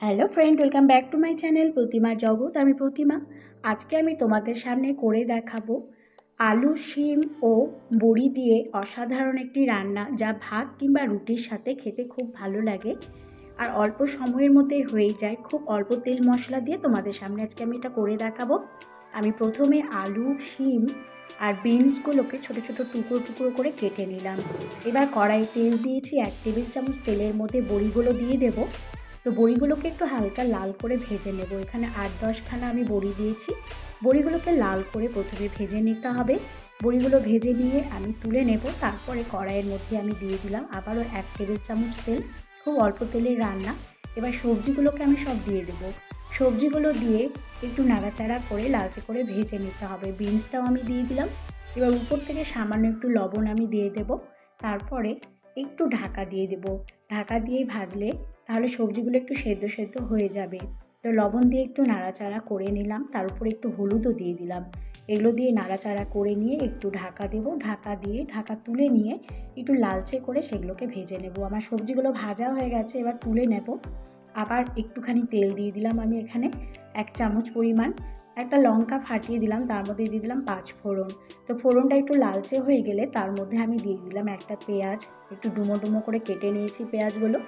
Hello friend, welcome back to my channel Pratima Jagat. আমি প্রতিমা। আজকে আমি তোমাদের সামনে করে দেখাবো আলু, শিম ও বড়ি দিয়ে অসাধারণ একটি রান্না যা ভাত কিংবা রুটির সাথে খেতে খুব ভালো লাগে। আর অল্প সময়ের মধ্যে হয়ে যায়। খুব অল্প তেল মশলা দিয়ে তোমাদের সামনে আজকে আমি এটা করে দেখাবো। আমি প্রথমে আলু, শিম আর বিনসগুলোকে ছোটো ছোটো টুকরো টুকরো করে কেটে নিলাম। এবার কড়াই তেল দিয়েছি। এক টেবিল চামচ তেলের মধ্যে বড়িগুলো দিয়ে দেবো। তো বড়িগুলোকে একটু হালকা লাল করে ভেজে নেব। এখানে আট দশখানা আমি বড়ি দিয়েছি। বড়িগুলোকে লাল করে প্রথমে ভেজে নিতে হবে। বড়িগুলো ভেজে নিয়ে আমি তুলে নেব। তারপরে কড়াইয়ের মধ্যে আমি দিয়ে দিলাম আবারও এক টেবিল চামচ তেল, খুব অল্প তেলের রান্না। এবার সবজিগুলোকে আমি সব দিয়ে দেব। সবজিগুলো দিয়ে একটু নাড়াচাড়া করে লালচে করে ভেজে নিতে হবে। বিনসটাও আমি দিয়ে দিলাম। এবার উপর থেকে সামান্য একটু লবণ আমি দিয়ে দেব। তারপরে একটু ঢাকা দিয়ে দেব। ঢাকা দিয়ে ভাজলে তাহলে সবজিগুলো একটু সেদ্ধ সেদ্ধ হয়ে যাবে। তো লবণ দিয়ে একটু নাড়াচাড়া করে নিলাম। তার উপরে একটু হলুদও দিয়ে দিলাম। এগুলো দিয়ে নাড়াচাড়া করে নিয়ে একটু ঢাকা দেব। ঢাকা দিয়ে, ঢাকা তুলে নিয়ে একটু লালচে করে সেগুলোকে ভেজে নেব। আমার সবজিগুলো ভাজা হয়ে গেছে, এবার তুলে নেব। আবার একটুখানি তেল দিয়ে দিলাম আমি এখানে এক চামচ পরিমাণ। একটা লঙ্কা ফাটিয়ে দিলাম, তার মধ্যে দিয়ে দিলাম পাঁচ ফোড়ন। তো ফোড়নটা একটু লালচে হয়ে গেলে তার মধ্যে আমি দিয়ে দিলাম একটা পেঁয়াজ। একটু ডুমো ডুমো করে কেটে নিয়েছি পেঁয়াজগুলো।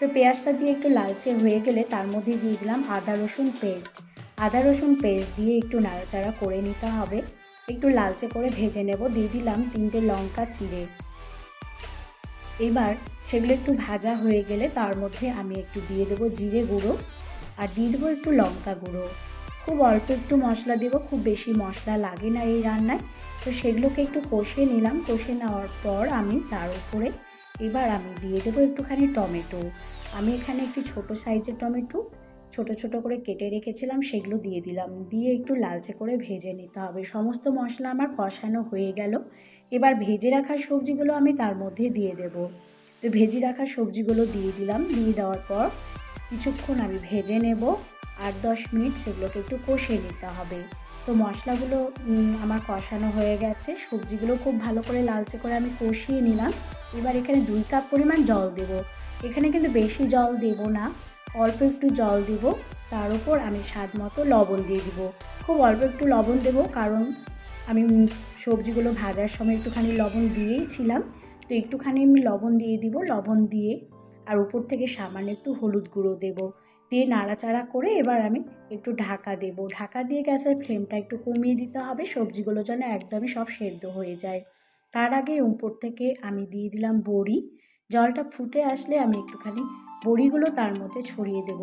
তো পেঁয়াজটা দিয়ে একটু লালচে হয়ে গেলে তার মধ্যে দিয়ে দিলাম আদা, রসুন পেস্ট। আদা, রসুন পেস্ট দিয়ে একটু নাড়াচাড়া করে নিতে হবে। একটু লালচে করে ভেজে নেব। দিয়ে দিলাম তিনটে লঙ্কা চিড়ে। এবার সেগুলো একটু ভাজা হয়ে গেলে তার মধ্যে আমি একটু দিয়ে দেবো জিরে গুঁড়ো। আর দিয়ে দেবো একটু লঙ্কা গুঁড়ো। খুব অল্প একটু মশলা দেবো, খুব বেশি মশলা লাগে না এই রান্নায়। তো সেগুলোকে একটু কষে নিলাম। কষে নেওয়ার পর আমি তার উপরে এবার আমি দিয়ে দেবো একটুখানি টমেটো। আমি এখানে একটি ছোট সাইজের টমেটো ছোট ছোট করে কেটে রেখেছিলাম, সেগুলো দিয়ে দিলাম। দিয়ে একটু লালচে করে ভেজে নিতে হবে। সমস্ত মশলা আমার কষানো হয়ে গেল। এবার ভেজে রাখা সবজিগুলো আমি তার মধ্যে দিয়ে দেব। তো ভেজে রাখা সবজিগুলো দিয়ে দিলাম। দিয়ে দেওয়ার পর কিছুক্ষণ আমি ভেজে নেব। আট দশ মিনিট সেগুলোকে একটু কষিয়ে নিতে হবে। তো মশলাগুলো আমার কষানো হয়ে গেছে। সবজিগুলো খুব ভালো করে লালচে করে আমি কষিয়ে নিলাম। এবার এখানে দুই কাপ পরিমাণ জল দেব। এখানে কিন্তু বেশি জল দেব না, অল্প একটু জল দেব। তার উপর আমি স্বাদ মতো লবণ দিয়ে দিব। খুব অল্প একটু লবণ দেব, কারণ আমি সবজিগুলো ভাজার সময় একটুখানি লবণ দিয়েইছিলাম তো একটুখানি আমি লবণ দিয়ে দিব। লবণ দিয়ে আর উপর থেকে সামান্য একটু হলুদ গুঁড়ো দেবো। দিয়ে নাড়াচাড়া করে এবার আমি একটু ঢাকা দেব। ঢাকা দিয়ে গ্যাসের ফ্লেমটা একটু কমিয়ে দিতে হবে। সবজিগুলো যেন একদমই সব সেদ্ধ হয়ে যায়। তার আগে উপর থেকে আমি দিয়ে দিলাম বড়ি। জলটা ফুটে আসলে আমি একটুখানি বড়িগুলো তার মধ্যে ছড়িয়ে দেব।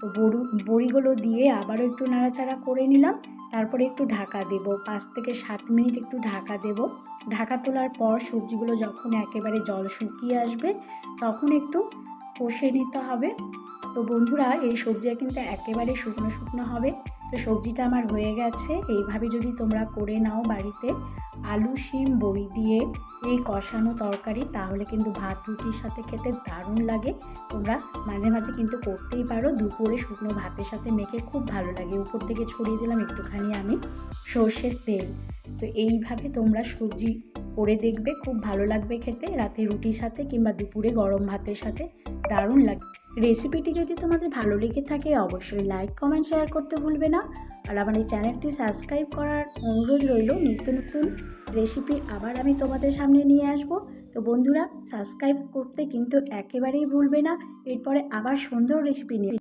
তো বড়ু, বড়িগুলো দিয়ে আবারও একটু নাড়াচাড়া করে নিলাম। তারপরে একটু ঢাকা দেব। পাঁচ থেকে সাত মিনিট একটু ঢাকা দেব। ঢাকা তোলার পর সবজিগুলো যখন একেবারে জল শুকিয়ে আসবে, তখন একটু কষে নিতে হবে। তো বন্ধুরা, এই সবজিটা কিন্তু একেবারে শুকনো শুকনো হবে। তো সবজিটা আমার হয়ে গেছে। এইভাবে যদি তোমরা করে নাও বাড়িতে আলু, শিম, বড়ি দিয়ে এই কষানো তরকারি, তাহলে কিন্তু ভাত, রুটির সাথে খেতে দারুণ লাগে। তোমরা মাঝে মাঝে কিন্তু করতেই পারো। দুপুরে শুকনো ভাতের সাথে মেখে খুব ভালো লাগে। উপর থেকে ছড়িয়ে দিলাম একটুখানি আমি সর্ষের তেল। তো এইভাবে তোমরা সবজি করে দেখবে, খুব ভালো লাগবে খেতে। রাতে রুটির সাথে কিংবা দুপুরে গরম ভাতের সাথে দারুণ লাগে রেসিপিটি যদি তোমাদের ভালো লেগে থাকে, অবশ্যই লাইক কমেন্ট শেয়ার করতে ভুলবে না। আর আমার এই চ্যানেলটি সাবস্ক্রাইব করার অনুরোধ রইল, নিত্য নতুন রেসিপি আবার আমি তোমাদের সামনে নিয়ে আসব। তো বন্ধুরা সাবস্ক্রাইব করতে কিন্তু একেবারেই ভুলবে না। এরপরে আবার সুন্দর রেসিপি নিয়ে